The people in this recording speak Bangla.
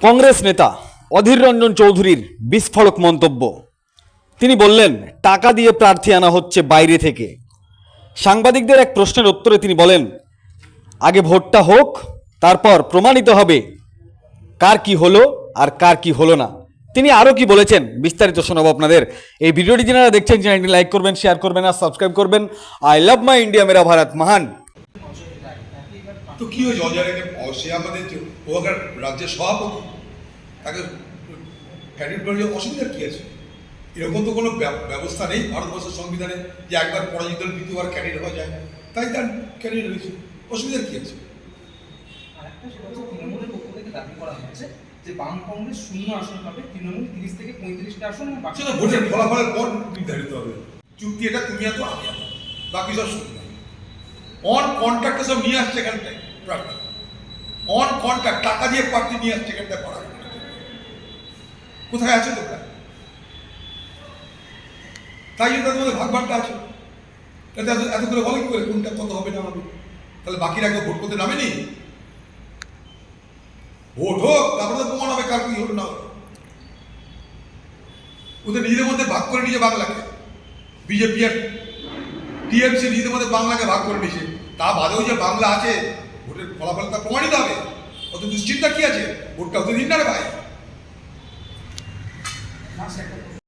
কংগ্রেস নেতা অধীর রঞ্জন চৌধুরীর বিস্ফোরক মন্তব্য। তিনি বললেন, টাকা দিয়ে প্রার্থী আনা হচ্ছে বাইরে থেকে। সাংবাদিকদের এক প্রশ্নের উত্তরে তিনি বলেন, আগে ভোটটা হোক, তারপর প্রমাণিত হবে কার কি হলো আর কার কি হলো না। তিনি আরও কি বলেছেন বিস্তারিত শোনাবো আপনাদের। এই ভিডিওটি যারা দেখছেন, চ্যানেলটি লাইক করবেন, শেয়ার করবেন আর সাবস্ক্রাইব করবেন। আই লাভ মাই ইন্ডিয়া, মেরা ভারত, মহান। তো কি হয়েছে? অজয়কে সে আমাদের ওখানকার রাজ্যের সভাপতি। তাকে ক্যাডেট করে অসুবিধার কি আছে? এরকম তো কোনো ব্যবস্থা নেই ভারতবর্ষের সংবিধানে যে একবার পরাজিত হলে দ্বিতীয়বার ক্যাডেট হওয়া যায়। না তাই তার ক্যাডেট হয়েছে অসুবিধার কি আছে? তৃণমূলের পক্ষ থেকে দাবি করা হয়েছে যে বাম কংগ্রেস শূন্য আসন পাবে তৃণমূল তিরিশ থেকে পঁয়ত্রিশটা আসন সেটা ভোটের ফলাফলের পর নির্ধারিত হবে। চুক্তি এটা তুমি এত আমি এত বাকি সব শুনবে অন কন্ট্রাক্টে সব নিয়ে আসছে এখানটায় প্রার্থী অন কন্ট্রাক্ট টাকা দিয়ে প্রার্থী নিয়ে আসছে এখানটায় পড়া। কোথায় আছে তোমরা? তাই জন্য তোমাদের ভাগ ভাগটা আছে। তাতে এত করে বলে কি করে? কোনটা কত হবে না হবে? তাহলে বাকিরা কেউ ভোট করতে নামেনি? ভোট হোক, তারপরে প্রমাণ হবে কার কি হলো না ওদের নিজেদের মধ্যে ভাগ করে নিয়েছে বাংলাকে। বিজেপি আর টিএমসি নিজেদের মধ্যে বাংলাকে ভাগ করে নিয়েছে। তা বাদেও যে বাংলা আছে, ভোটের ফলাফল তা প্রমাণিত হবে। অত দুশ্চিন্তা কি আছে? ভোটটা অতদিন দিন না রে ভাই।